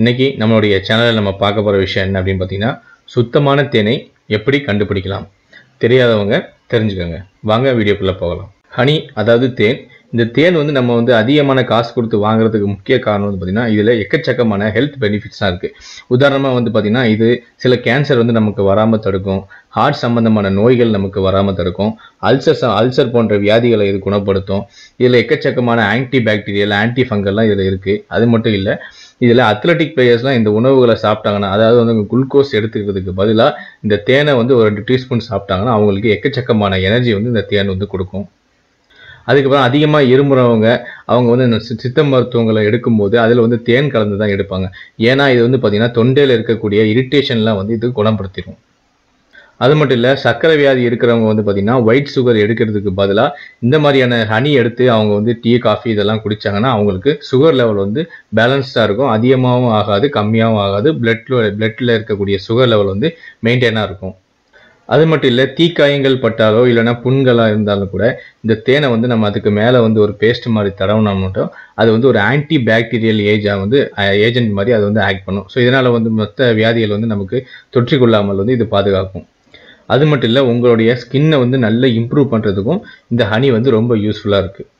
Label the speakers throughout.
Speaker 1: இன்னைக்கு நம்மளுடைய சேனலில் நம்ம பார்க்க போகிற விஷயம் என்ன அப்படின்னு பார்த்தீங்கன்னா சுத்தமான தேனை எப்படி கண்டுபிடிக்கலாம்? தெரியாதவங்க தெரிஞ்சுக்கோங்க. வாங்க வீடியோக்குள்ளே போகலாம். ஹனி அதாவது தேன். இந்த தேன் வந்து நம்ம வந்து அதிகமான காசு கொடுத்து வாங்குறதுக்கு முக்கிய காரணம் வந்து பார்த்தீங்கன்னா இதில் எக்கச்சக்கமான ஹெல்த் பெனிஃபிட்ஸாக இருக்குது உதாரணமாக வந்து பார்த்தீங்கன்னா இது சில கேன்சர் வந்து நமக்கு வராமல் தடுக்கும். ஹார்ட் சம்பந்தமான நோய்கள் நமக்கு வராமல் தடுக்கும். அல்சர் அல்சர் போன்ற வியாதிகளை இது குணப்படுத்தும். இதில் எக்கச்சக்கமான ஆன்டி பாக்டீரியல் ஆன்டி ஃபங்கல்லாம் இதில் இருக்குது அது மட்டும் இல்லை இதில் அத்லட்டிக் பிளேயர்ஸ்லாம் இந்த உணவுகளை சாப்பிட்டாங்கன்னா அதாவது வந்து குளுக்கோஸ் எடுத்துக்கிறதுக்கு பதிலாக இந்த தேனை வந்து ஒரு ரெண்டு டீஸ்பூன் சாப்பிட்டாங்கன்னா அவங்களுக்கு எக்கச்சக்கமான எனர்ஜி வந்து இந்த தேன் வந்து கொடுக்கும். அதுக்கப்புறம் அதிகமாக இருமுறவங்க அவங்க வந்து இந்த சி- சித்த மருத்துவங்களை எடுக்கும்போது அதில் வந்து தேன் கலந்து தான் எடுப்பாங்க. ஏன்னா இது வந்து பார்த்திங்கன்னா தொண்டையில் இருக்கக்கூடிய இரிட்டேஷன்லாம் வந்து இது குணப்படுத்திடும். அது மட்டும் இல்லை சர்க்கரை வியாதி இருக்கிறவங்க வந்து பார்த்திங்கன்னா ஒயிட் சுகர் எடுக்கிறதுக்கு பதிலாக இந்த மாதிரியான ஹனி எடுத்து அவங்க வந்து டீ காஃபி இதெல்லாம் குடித்தாங்கன்னா அவங்களுக்கு சுகர் லெவல் வந்து பேலன்ஸ்டாக இருக்கும். அதிகமாகவும் ஆகாது கம்மியாகவும் ஆகாது. பிளட்ல பிளட்டில் இருக்கக்கூடிய சுகர் லெவல் வந்து மெயின்டைனாக இருக்கும். அது மட்டும் இல்லை தீக்காயங்கள் பட்டாலோ இல்லைன்னா புண்களாக இருந்தாலும் கூட இந்த தேனை வந்து நம்ம அதுக்கு மேலே வந்து ஒரு பேஸ்ட் மாதிரி தடவுனா மட்டும் அது வந்து ஒரு ஆன்டி பாக்டீரியல் ஏஜாக வந்து ஏஜென்ட் மாதிரி அது வந்து ஆக்ட் பண்ணும். ஸோ இதனால் வந்து மொத்த வியாதிகள் வந்து நமக்கு தொற்றிக்கொள்ளாமல் வந்து இது பாதுகாக்கும். அது மட்டும் இல்லை உங்களுடைய ஸ்கின்னை வந்து நல்லா இம்ப்ரூவ் பண்ணுறதுக்கும் இந்த ஹனி வந்து ரொம்ப யூஸ்ஃபுல்லாக இருக்குது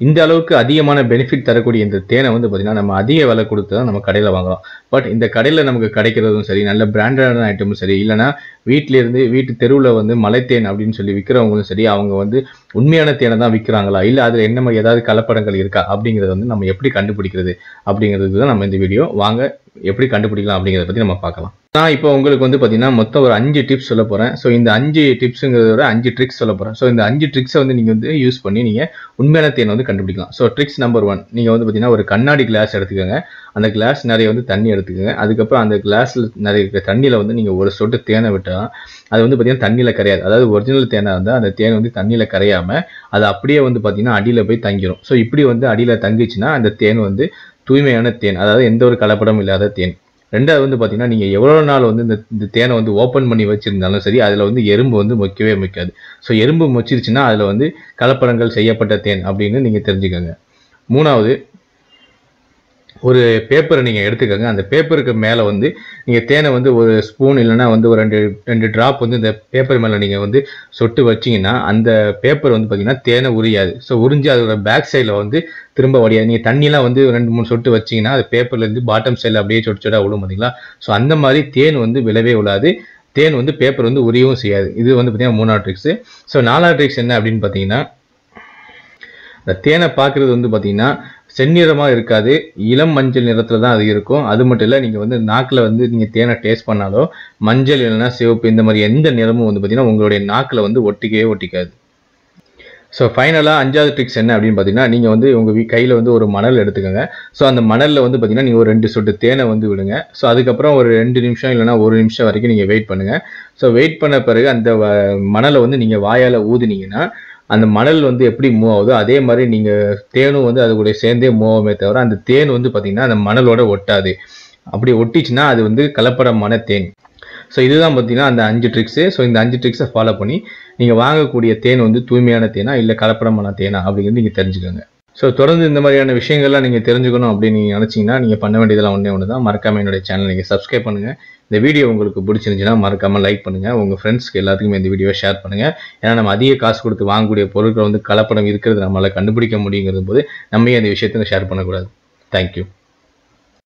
Speaker 1: இந்த அளவுக்கு அதிகமான பெனிஃபிட் தரக்கூடிய இந்த தேனை வந்து பார்த்திங்கன்னா நம்ம அதிக விலை கொடுத்து தான் நம்ம கடையில் வாங்குறோம் பட் இந்த கடையில் நமக்கு கிடைக்கிறதும் சரி நல்ல பிராண்டடான ஐட்டமும் சரி இல்லைனா வீட்டிலேருந்து வீட்டு தெருவில் வந்து மலைத்தேன் அப்படின்னு சொல்லி விற்கிறவங்களும் சரி அவங்க வந்து உண்மையான தேனை தான் விற்கிறாங்களா இல்லை அதில் என்ன மாதிரி ஏதாவது கலப்படங்கள் இருக்கா? அப்படிங்கிறத வந்து நம்ம எப்படி கண்டுபிடிக்கிறது? அப்படிங்கிறது தான் நம்ம இந்த வீடியோ வாங்க எப்படி கண்டுபிடிக்கலாம் அப்படிங்கிறத பற்றி நம்ம பார்க்கலாம். நான் இப்போ உங்களுக்கு வந்து பார்த்தீங்கன்னா மொத்தம் ஒரு அஞ்சு டிப்ஸ் சொல்ல போகிறேன் ஸோ இந்த அஞ்சு டிப்ஸுங்கிறத விட அஞ்சு ட்ரிக்ஸ் சொல்ல போகிறேன் ஸோ இந்த அஞ்சு ட்ரிக்ஸை வந்து நீங்கள் வந்து யூஸ் பண்ணி நீங்கள் உண்மையான தேனை வந்து கண்டுபிடிக்கலாம். ஸோ ட்ரிக்ஸ் நம்பர் ஒன் நீங்கள் வந்து பார்த்தீங்கன்னா ஒரு கண்ணாடி கிளாஸ் எடுத்துக்கோங்க. அந்த கிளாஸ் நிறைய வந்து தண்ணி எடுத்துக்கோங்க. அதுக்கப்புறம் அந்த கிளாஸில் நிறைய இருக்கிற தண்ணியில் வந்து நீங்கள் ஒரு சொட்டு தேனை விட்டால் அது வந்து பார்த்தீங்கன்னா தண்ணியில் கரையாது. அதாவது ஒரிஜினல் தேனாக இருந்தால் அந்த தேன் வந்து தண்ணியில் கரையாமல் அது அப்படியே வந்து பார்த்தீங்கன்னா அடியில் போய் தங்கிடும் ஸோ இப்படி வந்து அடியில் தங்கிச்சுன்னா அந்த தேன் வந்து தூய்மையான தேன் அதாவது எந்த ஒரு கலப்படம் இல்லாத தேன். ரெண்டாவது வந்து பார்த்தீங்கன்னா நீங்கள் எவ்வளோ நாள் வந்து இந்த இந்த தேனை வந்து ஓப்பன் பண்ணி வச்சுருந்தாலும் சரி அதில் வந்து எறும்பு வந்து மொக்கவே மொக்காது. ஸோ எறும்பு மொச்சிருச்சுன்னா அதில் வந்து கலப்படங்கள் செய்யப்பட்ட தேன் அப்படின்னு நீங்கள் தெரிஞ்சுக்கோங்க. மூணாவது ஒரு பேப்பரை நீங்கள் எடுத்துக்கோங்க. அந்த பேப்பருக்கு மேலே வந்து நீங்கள் தேனை வந்து ஒரு ஸ்பூன் இல்லைன்னா வந்து ஒரு ரெண்டு ரெண்டு ட்ராப் வந்து இந்த பேப்பர் மேலே நீங்கள் வந்து சொட்டு வச்சீங்கன்னா அந்த பேப்பர் வந்து பார்த்தீங்கன்னா தேனை உரியாது. ஸோ உறிஞ்சு அதோட பேக் சைடில் வந்து திரும்ப வடியாது. நீங்கள் தண்ணிலாம் வந்து ரெண்டு மூணு சொட்டு வச்சீங்கன்னா அது பேப்பர்லேருந்து பாட்டம் சைடில் அப்படியே சொட்டு சொட்டாக விடும் பார்த்தீங்களா ஸோ அந்த மாதிரி தேன் வந்து விழவே விழாது. தேன் வந்து பேப்பர் வந்து உரியவும் செய்யாது. இது வந்து பார்த்தீங்கன்னா மூணாவது ட்ரிக்ஸு ஸோ நாலாவது ட்ரிக்ஸ் என்ன அப்படின்னு பார்த்தீங்கன்னா இந்த தேனை பார்க்குறது வந்து பார்த்தீங்கன்னா செந்நிறமாக இருக்காது. இளம் மஞ்சள் நிறத்தில் தான் அது இருக்கும். அது மட்டும் இல்லை நீங்கள் வந்து நாக்கில் வந்து நீங்கள் தேனை டேஸ்ட் பண்ணாலோ மஞ்சள் இல்லைன்னா சிவப்பு இந்த மாதிரி எந்த நிறமும் வந்து பார்த்திங்கன்னா உங்களுடைய நாக்கில் வந்து ஒட்டிக்கவே ஒட்டிக்காது. ஸோ ஃபைனலாக அஞ்சாவது ட்ரிக்ஸ் என்ன அப்படின்னு பார்த்தீங்கன்னா நீங்கள் வந்து உங்கள் வீ கையில் வந்து ஒரு மணல் எடுத்துக்கோங்க. ஸோ அந்த மணலில் வந்து பார்த்தீங்கன்னா நீங்கள் ஒரு ரெண்டு சொட்டு தேனை வந்து விடுங்க. ஸோ அதுக்கப்புறம் ஒரு ரெண்டு நிமிஷம் இல்லைன்னா ஒரு நிமிஷம் வரைக்கும் நீங்கள் வெயிட் பண்ணுங்கள் ஸோ வெயிட் பண்ண பிறகு அந்த மணலை வந்து நீங்கள் வாயால் ஊதுனீங்கன்னா அந்த மணல் வந்து எப்படி மூவ் ஆகுதோ அதே மாதிரி நீங்கள் தேனும் வந்து அது கூட சேர்ந்தே மூவ் ஆகுமே தவிர அந்த தேன் வந்து பார்த்தீங்கன்னா அந்த மணலோட ஒட்டாது. அப்படி ஒட்டிச்சுன்னா அது வந்து கலப்படமான தேன். ஸோ இதுதான் பார்த்தீங்கன்னா அந்த அஞ்சு ட்ரிக்ஸு ஸோ இந்த அஞ்சு ட்ரிக்ஸை ஃபாலோ பண்ணி நீங்கள் வாங்கக்கூடிய தேன் வந்து தூய்மையான தேனா இல்லை கலப்படமான தேனா அப்படிங்கிறது நீங்கள் தெரிஞ்சுக்கோங்க. ஸோ தொடர்ந்து இந்த மாதிரியான விஷயங்கள்லாம் நீங்கள் தெரிஞ்சுக்கணும் அப்படின்னு நீங்கள் நினச்சிங்கன்னா நீங்கள் பண்ண வேண்டியதெல்லாம் ஒன்றே ஒன்று தான் மறக்காமல் என்னுடைய சேனல் நீங்கள் சப்ஸ்கிரைப் பண்ணுங்கள் இந்த வீடியோ உங்களுக்கு பிடிச்சிருந்துச்சுன்னா மறக்காமல் லைக் பண்ணுங்கள் உங்கள் ஃப்ரெண்ட்ஸ்க்கு எல்லாத்துக்குமே இந்த வீடியோ ஷேர் பண்ணுங்கள் ஏன்னா நம்ம அதிக காசு கொடுத்து வாங்கக்கூடிய பொருட்கள் வந்து கலப்படம் இருக்கிறது நம்மளால் கண்டுபிடிக்க முடியுங்கிறது போது நம்ம அந்த விஷயத்தை ஷேர் பண்ணக்கூடாது. தேங்க்யூ